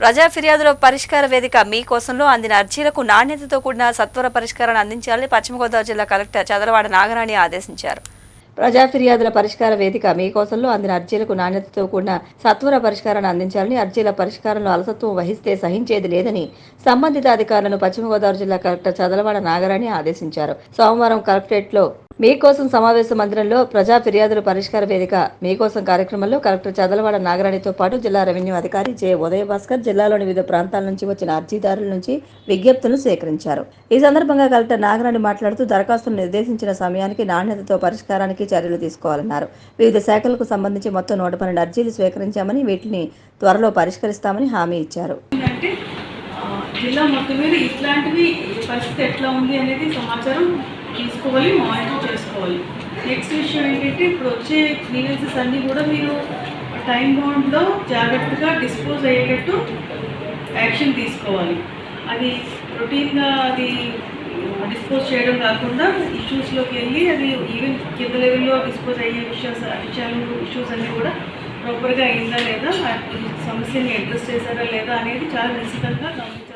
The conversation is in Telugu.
ప్రజా ఫిర్యాదుల పరిష్కార వేదిక మీ కోసంలో అందిన అర్జీలకు నాణ్యతతో కూడిన సత్వర పరిష్కారాన్ని అందించాలని పశ్చిమ గోదావరి జిల్లా కలెక్టర్ చదలవాడ నాగరాణి ఆదేశించారు. ప్రజా ఫిర్యాదుల పరిష్కార వేదిక మీ కోసంలో అందిన అర్జీలకు నాణ్యతతో కూడిన సత్వర పరిష్కారాన్ని అందించాలని అర్జీల పరిష్కారంలో అలసత్వం వహిస్తే సహించేది లేదని సంబంధిత అధికారులను పశ్చిమ గోదావరి జిల్లా కలెక్టర్ చదలవాడ నాగరాణి ఆదేశించారు. సోమవారం కలెక్టరేట్లో మీకోసం సమావేశ మందిరంలో ప్రజా ఫిర్యాదుల పరిష్కార వేదిక మీకోసం కార్యక్రమంలో కలెక్టర్ చదలవాడ నాగరాణితో పాటు జిల్లా రెవెన్యూ అధికారి జె ఉదయభాస్కర్ జిల్లాలోని వివిధ ప్రాంతాల నుంచి వచ్చిన అర్జీదారుల నుంచి విజ్ఞప్తులను సేకరించారు. ఈ సందర్భంగా కలెక్టర్ నాగరాణి మాట్లాడుతూ దరఖాస్తును నిర్దేశించిన సమయానికి నాణ్యతతో పరిష్కారానికి చర్యలు తీసుకోవాలన్నారు. వివిధ శాఖలకు సంబంధించి మొత్తం నూట పన్నెండు అర్జీలు స్వీకరించామని వీటిని త్వరలో పరిష్కరిస్తామని హామీ ఇచ్చారు. జిల్లా మొత్తం మీద ఇట్లాంటివి పరిస్థితి ఎట్లా ఉంది అనేది సమాచారం తీసుకోవాలి మానిటర్ చేసుకోవాలి నెక్స్ట్ విషయం ఏంటంటే ఇప్పుడు వచ్చే గ్రీవెన్సెస్ అన్నీ కూడా మీరు టైం బౌండ్లో జాగ్రత్తగా డిస్పోజ్ అయ్యేటట్టు యాక్షన్ తీసుకోవాలి. అది రొటీన్గా అది డిస్పోజ్ చేయడం కాకుండా ఇష్యూస్లోకి వెళ్ళి అది ఈవెన్ కింద లెవెల్లో డిస్పోజ్ అయ్యే విషయాలు విషయాలు ఇష్యూస్ అన్నీ కూడా ప్రాపర్గా అయిందా లేదా సమస్యని అడ్రస్ చేశారా లేదా అనేది చాలా నిశ్చితంగా గమనించాల్సిన